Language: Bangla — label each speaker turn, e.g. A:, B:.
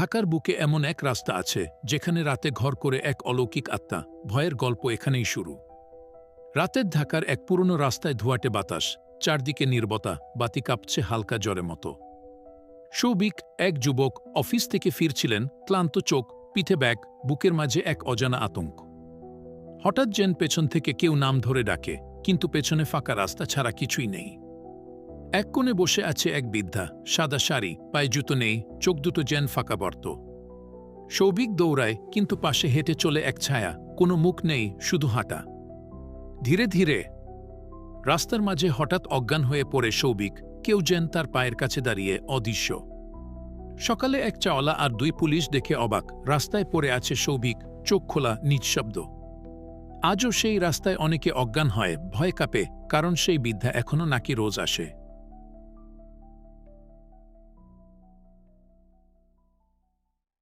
A: ঢাকার বুকে এমন এক রাস্তা আছে, যেখানে রাতে ঘর করে এক অলৌকিক আত্মা। ভয়ের গল্প এখানেই শুরু। রাতের ঢাকার এক পুরনো রাস্তায় ধোয়াটে বাতাস, চারদিকে নির্বতা, বাতি কাঁপছে হালকা জ্বরে মতো। সৌভিক এক যুবক, অফিস থেকে ফিরছিলেন, ক্লান্ত চোখ, পিঠে ব্যাগ, বুকের মাঝে এক অজানা আতঙ্ক। হঠাৎ যেন পেছন থেকে কেউ নাম ধরে ডাকে, কিন্তু পেছনে ফাঁকা রাস্তা ছাড়া কিছুই নেই। এক কোণে বসে আছে এক বৃদ্ধা, সাদা শাড়ি, পায়ে জুতো নেই, চোখ দুটো যেন ফাঁকা বর্ত সৌভিক দৌড়ায়, কিন্তু পাশে হেঁটে চলে এক ছায়া, কোনো মুখ নেই, শুধু হাঁটা। ধীরে ধীরে, রাস্তার মাঝে হঠাৎ অজ্ঞান হয়ে পড়ে সৌভিক, কেউ যেন তার পায়ের কাছে দাঁড়িয়ে অদৃশ্য। সকালে এক চাওয়ালা আর দুই পুলিশ দেখে অবাক, রাস্তায় পড়ে আছে সৌভিক, চোখ খোলা, নিঃশব্দ। আজও সেই রাস্তায় অনেকে অজ্ঞান হয়, ভয় কাঁপে, কারণ সেই বিদ্যা এখনও নাকি রোজ আসে।